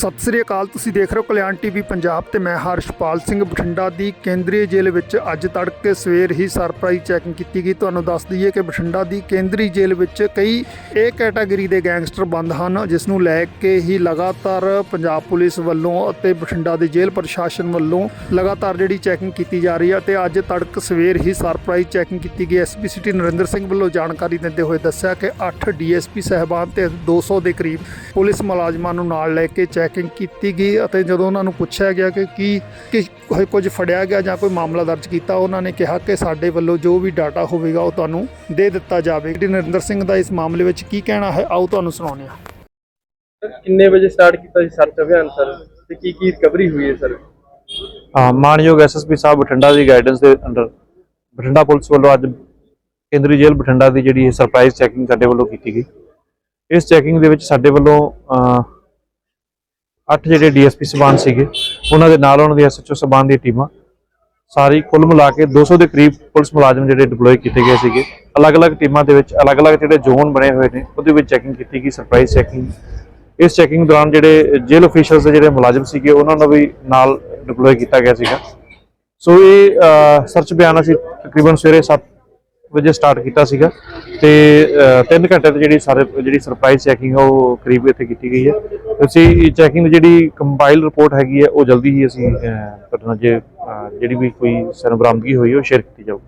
ਸਤਿ ਸ੍ਰੀ ਅਕਾਲ, ਤੁਸੀਂ ਦੇਖ ਰਹੇ ਹੋ ਕਲਿਆਣ ਟੀਵੀ ਪੰਜਾਬ ਤੇ ਮੈਂ ਹਰਸ਼ਪਾਲ ਸਿੰਘ ਬਠਿੰਡਾ ਦੀ ਕੇਂਦਰੀ ਜੇਲ੍ਹ ਵਿੱਚ ਅੱਜ ਤੜਕੇ ਸਵੇਰ ਹੀ ਸਰਪ੍ਰਾਈਜ਼ ਚੈਕਿੰਗ ਕੀਤੀ ਗਈ। ਤੁਹਾਨੂੰ ਦੱਸ ਦਈਏ ਕਿ ਬਠਿੰਡਾ ਦੀ ਕੇਂਦਰੀ ਜੇਲ੍ਹ ਵਿੱਚ ਕਈ ਏ ਕੈਟਾਗਰੀ ਦੇ ਗੈਂਗਸਟਰ ਬੰਦ ਹਨ, ਜਿਸ ਨੂੰ ਲੈ ਕੇ ਹੀ ਲਗਾਤਾਰ ਪੰਜਾਬ ਪੁਲਿਸ ਵੱਲੋਂ ਅਤੇ ਬਠਿੰਡਾ ਦੇ ਜੇਲ੍ਹ ਪ੍ਰਸ਼ਾਸਨ ਵੱਲੋਂ ਲਗਾਤਾਰ ਜਿਹੜੀ ਚੈਕਿੰਗ ਕੀਤੀ ਜਾ ਰਹੀ ਹੈ ਤੇ ਅੱਜ ਤੜਕ ਸਵੇਰ ਹੀ ਸਰਪ੍ਰਾਈਜ਼ ਚੈਕਿੰਗ ਕੀਤੀ ਗਈ। ਐਸਪੀ ਸਿਟੀ ਨਰਿੰਦਰ ਸਿੰਘ ਵੱਲੋਂ ਜਾਣਕਾਰੀ ਦਿੰਦੇ ਹੋਏ ਦੱਸਿਆ ਕਿ 8 ਡੀਐਸਪੀ ਸਹਿਬਾਨ ਤੇ 200 ਦੇ ਕਰੀਬ ਪੁਲਿਸ ਮੁਲਾਜ਼ਮਾਂ ਨੂੰ ਨਾਲ ਲੈ ਕੇ ਚੈਕ ਚੈਕਿੰਗ ਕੀਤੀ ਗਈ ਅਤੇ ਜਦੋਂ ਉਹਨਾਂ ਨੂੰ ਪੁੱਛਿਆ ਗਿਆ ਕਿ ਕੀ ਕਿ ਕੋਈ ਕੁਝ ਫੜਿਆ ਗਿਆ ਜਾਂ ਕੋਈ ਮਾਮਲਾ ਦਰਜ ਕੀਤਾ ਉਹਨਾਂ ਨੇ ਕਿਹਾ ਕਿ ਸਾਡੇ ਵੱਲੋਂ ਜੋ ਵੀ ਡਾਟਾ ਹੋਵੇਗਾ ਉਹ ਤੁਹਾਨੂੰ ਦੇ ਦਿੱਤਾ ਜਾਵੇਗਾ ਨਰਿੰਦਰ ਸਿੰਘ ਦਾ ਇਸ ਮਾਮਲੇ ਵਿੱਚ ਕੀ ਕਹਿਣਾ ਹੈ? ਆਓ ਤੁਹਾਨੂੰ ਸੁਣਾਉਂਦੇ ਹਾਂ। ਸਰ, ਕਿੰਨੇ ਵਜੇ ਸਟਾਰਟ ਕੀਤਾ ਸੀ ਸਰਚ ਅਭਿਆਨ ਸਰ ਤੇ ਕੀ ਕੀ ਰਿਕਵਰੀ ਹੋਈ ਹੈ ਸਰ ਹਾਂ ਮਾਨਯੋਗ ਐਸਐਸਪੀ ਸਾਹਿਬ ਬਠਿੰਡਾ ਦੀ ਗਾਈਡੈਂਸ ਦੇ ਅੰਡਰ ਬਠਿੰਡਾ ਪੁਲਿਸ ਵੱਲੋਂ ਅੱਜ ਕੇਂਦਰੀ ਜੇਲ੍ਹ ਬਠਿੰਡਾ ਦੀ ਜਿਹੜੀ ਸਰਪ੍ਰਾਈਜ਼ ਚੈਕਿੰਗ ਸਾਡੇ ਵੱਲੋਂ ਕੀਤੀ ਗਈ। ਇਸ ਚੈਕਿੰਗ ਦੇ ਵਿੱਚ ਸਾਡੇ ਵੱਲੋਂ ਅਹ, ਅੱਠ ਜਿਹੜੇ ਡੀਐਸਪੀ ਸਬਾਨ ਸੀਗੇ ਉਹਨਾਂ ਦੇ ਨਾਲ ਉਹਨਾਂ ਦੀ ਐਸਐਚਓ ਸਬਾਨ ਦੀ ਟੀਮਾਂ ਸਾਰੀ ਕੁੱਲ ਮਿਲਾ ਕੇ 200 ਦੇ ਕਰੀਬ ਪੁਲਿਸ ਮੁਲਾਜ਼ਮ ਜਿਹੜੇ ਡਿਪਲੋਏ ਕੀਤੇ ਗਏ ਸੀਗੇ। ਅਲੱਗ-ਅਲੱਗ ਟੀਮਾਂ ਦੇ ਵਿੱਚ ਅਲੱਗ-ਅਲੱਗ ਜਿਹੜੇ ਜ਼ੋਨ ਬਣੇ ਹੋਏ ਨੇ ਉਹਦੇ ਵਿੱਚ ਚੈਕਿੰਗ ਕੀਤੀ ਗਈ ਸਰਪ੍ਰਾਈਜ਼ ਚੈਕਿੰਗ ਇਸ ਚੈਕਿੰਗ ਦੌਰਾਨ ਜਿਹੜੇ ਜੇਲ੍ਹ ਅਫੀਸ਼ੀਅਲਸ ਦੇ ਜਿਹੜੇ ਮੁਲਾਜ਼ਮ ਸੀਗੇ ਉਹਨਾਂ ਨੂੰ ਵੀ ਨਾਲ ਡਿਪਲੋਏ ਕੀਤਾ ਗਿਆ ਸੀਗਾ। ਸੋ ਇਹ ਸਰਚ ਬਿਆਨ ਅਸੀਂ ਤਕਰੀਬਨ ਸਵੇਰੇ 7 ਵਜੇ ਸਟਾਰਟ ਕੀਤਾ ਸੀਗਾ। ਤੇ 3 ਘੰਟੇ ਤੇ ਜਿਹੜੀ ਸਾਰੇ ਜਿਹੜੀ ਸਰਪ੍ਰਾਈਜ਼ ਚੈਕਿੰਗ ਉਹ ਕਰੀਬ ਇੱਥੇ ਕੀਤੀ ਗਈ ਹੈ। ਅਸੀਂ ਚੈਕਿੰਗ ਦੀ ਜਿਹੜੀ ਕੰਪਾਈਲ ਰਿਪੋਰਟ ਹੈਗੀ ਹੈ ਉਹ ਜਲਦੀ ਹੀ ਅਸੀਂ ਅਹ, ਜੇ ਜਿਹੜੀ ਵੀ ਕੋਈ ਸਰਬਰਾਮਦਗੀ ਹੋਈ ਉਹ ਸ਼ੇਅਰ ਕੀਤੀ ਜਾਊਗੀ।